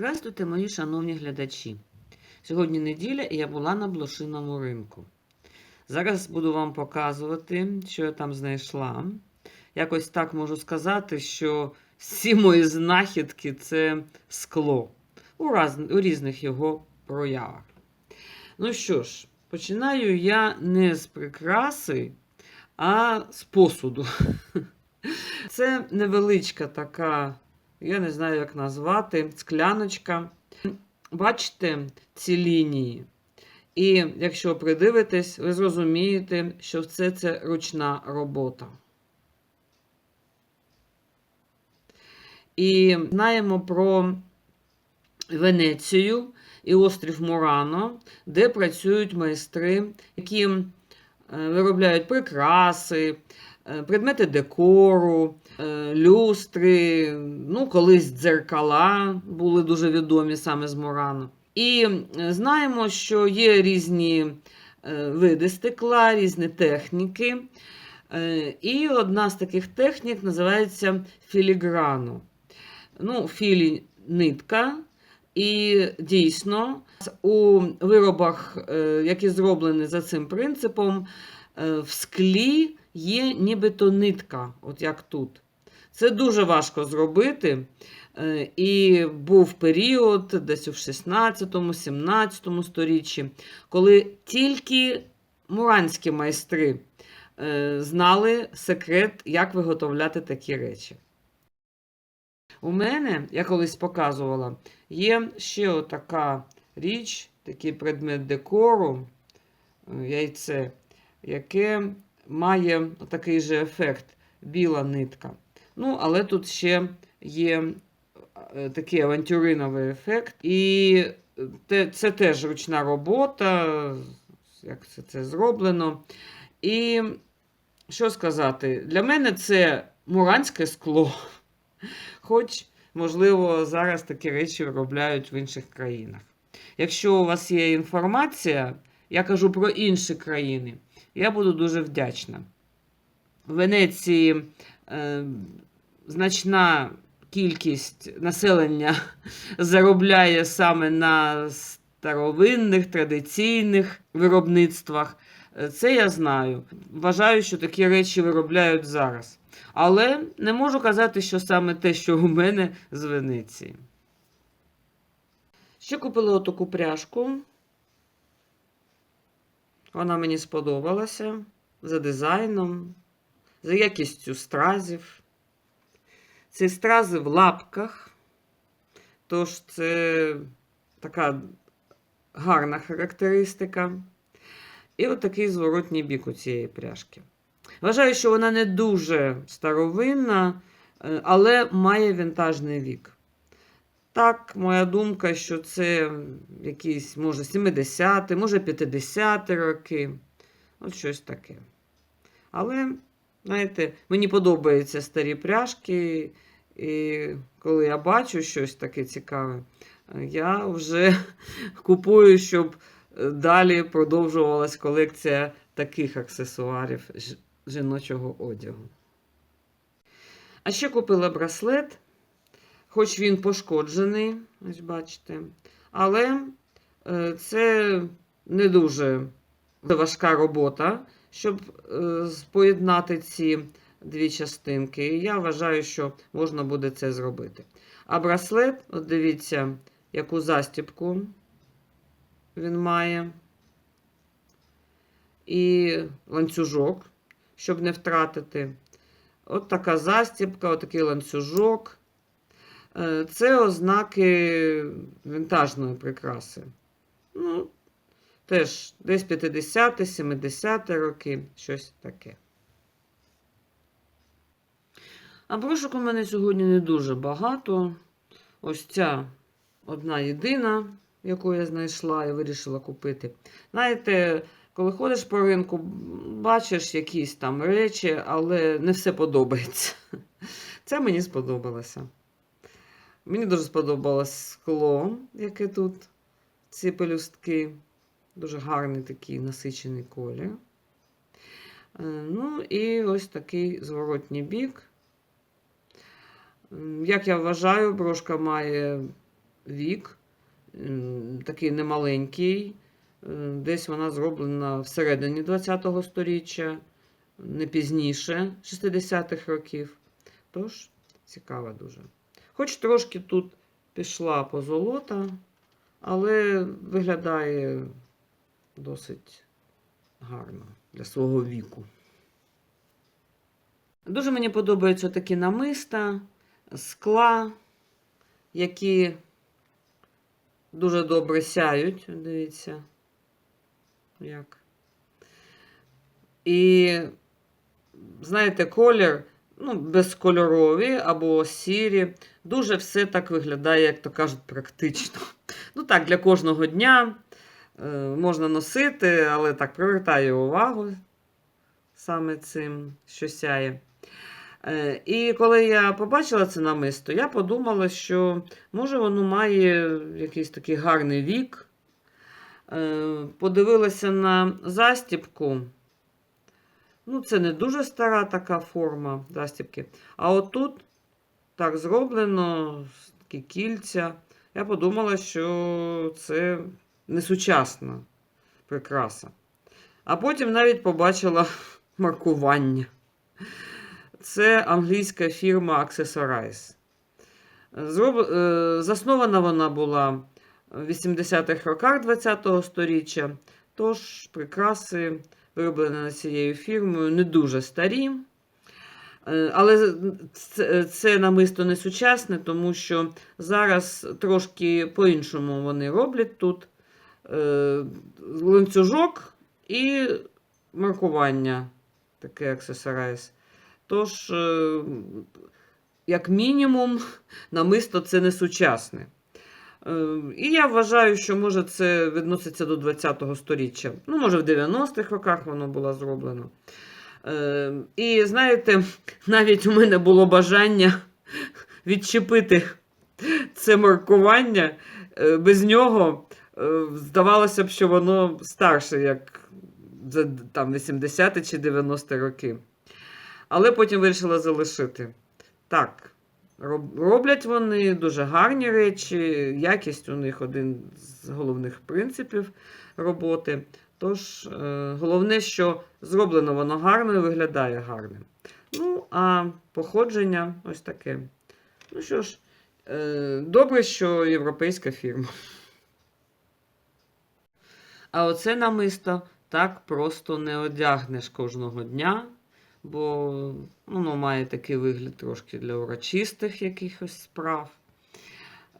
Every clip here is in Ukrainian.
Здравствуйте, мої шановні глядачі. Сьогодні неділя і я була на блошиному ринку. Зараз буду вам показувати, що я там знайшла. Якось так можу сказати, що всі мої знахідки це скло у, раз, у різних його проявах. Ну що ж, починаю я не з прикраси, а з посуду. Це невеличка така, я не знаю, як назвати, скляночка. Бачите ці лінії? І якщо придивитесь, ви зрозумієте, що все це ручна робота. І знаємо про Венецію і острів Мурано, де працюють майстри, які е, виробляють прикраси, е, предмети декору, люстри, ну, колись дзеркала були дуже відомі саме з Мурано. І е, знаємо, що є різні е, види стекла, різні техніки. Е, І одна з таких технік називається філіграну. Ну, філі нитка. І дійсно, у виробах, е, які зроблені за цим принципом, е, в склі є нібито нитка, от як тут. Це дуже важко зробити. Е, І був період десь у 16-17 сторіччі, коли тільки муранські майстри е, знали секрет, як виготовляти такі речі. У мене, я колись показувала, є ще отака річ, такий предмет декору, е, яйце, яке має такий же ефект біла нитка. Ну, але тут ще є е, такий авантюриновий ефект. І те- це теж ручна робота, як це, це зроблено. І що сказати, для мене це муранське скло. Хоч, можливо, зараз такі речі виробляють в інших країнах. Якщо у вас є інформація, я кажу про інші країни, я буду дуже вдячна. В Венеції е, значна кількість населення заробляє саме на старовинних традиційних виробництвах. Е, Це я знаю. Вважаю, що такі речі виробляють зараз. Але не можу казати, що саме те, що у мене з Венеції. Ще купила отаку пряжку. Вона мені сподобалася за дизайном, за якістю стразів. Ці стрази в лапках. Тож це така гарна характеристика. І отакий зворотній бік у цієї пряжки. Вважаю, що вона не дуже старовинна, е, але має вінтажний вік. Так, моя думка, що це якісь, може, 70-ті, може 50-ті роки. От щось таке. Але, знаєте, мені подобаються старі пряжки, і коли я бачу щось таке цікаве, я вже купую, щоб е, далі продовжувалась колекція таких аксесуарів жіночого одягу. А ще купила браслет, хоч він пошкоджений, ось бачите, але е, це не дуже важка робота, щоб е, поєднати ці дві частинки. І я вважаю, що можна буде це зробити. А браслет, от дивіться, яку застібку він має. І ланцюжок, щоб не втратити. От така застібка, отакий ланцюжок. Е, Це ознаки вінтажної прикраси. Ну, теж десь 50 70 роки, щось таке. А брошок у мене сьогодні не дуже багато. Ось ця одна єдина, яку я знайшла і вирішила купити. Знаєте, коли ходиш по ринку, бачиш якісь там речі, але не все подобається. Це мені сподобалося. Мені дуже сподобалось скло, яке тут, ці пелюстки. Дуже гарний такий насичений колір. Е, Ну і ось такий зворотній бік. Як я вважаю, брошка має вік, такий немаленький. Е, Десь вона зроблена всередині ХХ століття, не пізніше 60-х років. Тож, цікава дуже. Хоч трошки тут пішла позолота, але виглядає досить гарно для свого віку. Дуже мені подобаються такі намиста, скла, які дуже добре сяють. Дивіться, як. І, знаєте, колір, ну, безкольорові або сірі. Дуже все так виглядає, як то кажуть, практично. Ну так, для кожного дня е, можна носити, але так привертає увагу саме цим, що сяє. Е, І коли я побачила це намисто, я подумала, що може воно має якийсь такий гарний вік. Е, Подивилася на застібку. Ну, це не дуже стара така форма застібки. А отут так зроблено, такі кільця. Я подумала, що це несучасна прикраса. А потім навіть побачила маркування. Це англійська фірма Accessorize. Зроб... е, Заснована вона була в 80-х роках ХХ століття, тож прикраси, вироблені цією фірмою, не дуже старі. Е, Але це, намисто не сучасне, тому що зараз трошки по-іншому вони роблять тут е, ланцюжок і маркування, таке Accessorize. Тож, е, як мінімум, намисто це не сучасне. Е, І я вважаю, що може це відноситься до 20-го століття. Ну, може, в 90-х роках воно було зроблено. Е, І знаєте, навіть у мене було бажання відчепити це маркування. Е, Без нього е, здавалося б, що воно старше, як за там, 80 чи 90 роки. Але потім вирішила залишити. Так, роблять вони дуже гарні речі, якість у них один з головних принципів роботи. Тож, е, головне, що зроблено воно гарно і виглядає гарним. Ну, а походження ось таке. Ну що ж, е, добре, що європейська фірма. А оце намисто так просто не одягнеш кожного дня, бо воно має такий вигляд трошки для урочистих якихось справ.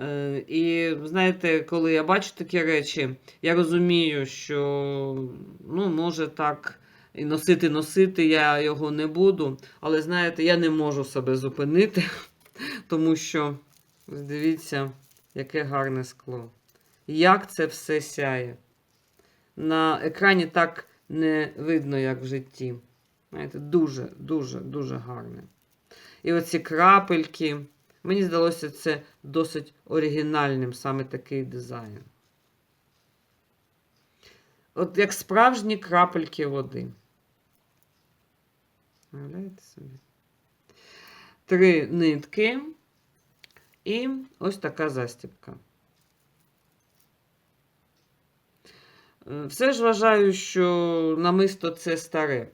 Е, І знаєте, коли я бачу такі речі, я розумію, що ну, може так і носити, носити я його не буду. Але знаєте, я не можу себе зупинити, тому що дивіться, яке гарне скло. Як це все сяє. На екрані так не видно, як в житті. Знаєте, дуже, дуже, дуже гарне. І оці крапельки. Мені здалося це досить оригінальним саме такий дизайн. От як справжні крапельки води. Уявляєте собі? Три нитки і ось така застібка. Е, Все ж вважаю, що намисто це старе.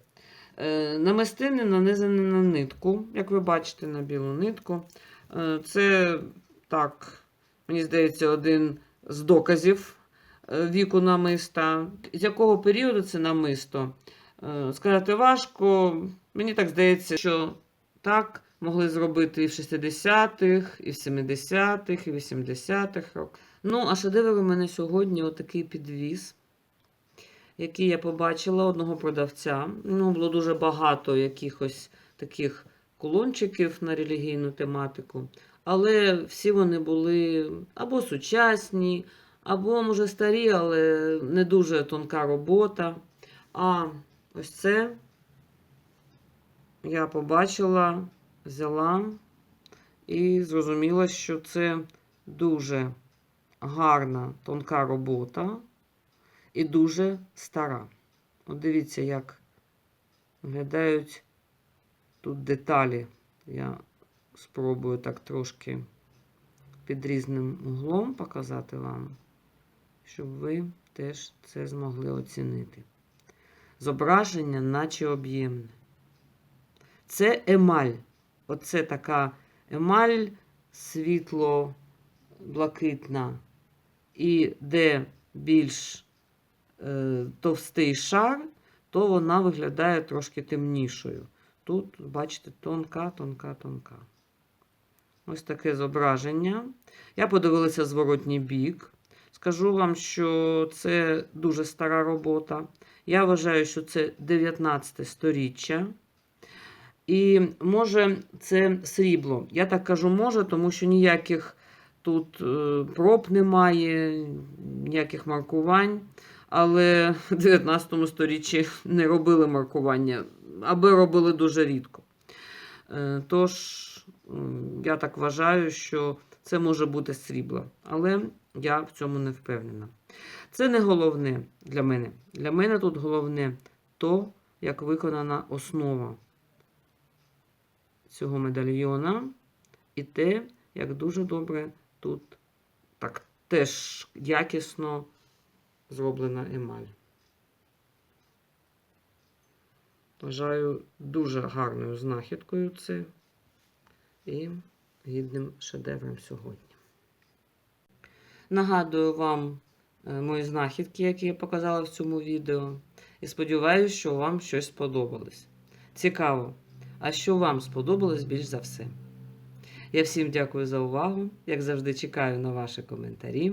Е, Намистини нанизані на нитку, як ви бачите, на білу нитку. Е, Це так, мені здається, один з доказів е, віку намиста. З якого періоду це намисто? Сказати важко. Мені так здається, що так могли зробити і в 60-х, і в 70-х, і в 80-х роках. Ну, а шедевр у мене сьогодні отакий підвіз, який я побачила одного продавця. Ну, було дуже багато якихось таких кулончиків на релігійну тематику. Але всі вони були або сучасні, або, може, старі, але не дуже тонка робота. А ось це я побачила, взяла і зрозуміла, що це дуже гарна тонка робота і дуже стара. От дивіться, як виглядають тут деталі. Я спробую так трошки під різним углом показати вам, щоб ви теж це змогли оцінити. Зображення, наче об'ємне. Це емаль. Оце така емаль світло-блакитна. І де більш товстий шар, то вона виглядає трошки темнішою. Тут, бачите, тонка, тонка, тонка. Ось таке зображення. Я подивилася зворотній бік. Скажу вам, що це дуже стара робота. Я вважаю, що це 19 сторіччя. І може це срібло. Я так кажу, може, тому що ніяких тут е, проб немає, ніяких маркувань. Але в 19 сторіччі не робили маркування, аби робили дуже рідко. Е, Тож, я так вважаю, що це може бути срібло, але я в цьому не впевнена. Це не головне для мене. Для мене тут головне то, як виконана основа цього медальйона, і те, як дуже добре тут так теж якісно зроблена емаль. Вважаю дуже гарною знахідкою це і гідним шедевром сьогодні. Нагадую вам е, мої знахідки, які я показала в цьому відео. І сподіваюся, що вам щось сподобалось. Цікаво, а що вам сподобалось більш за все? Я всім дякую за увагу. Як завжди, чекаю на ваші коментарі.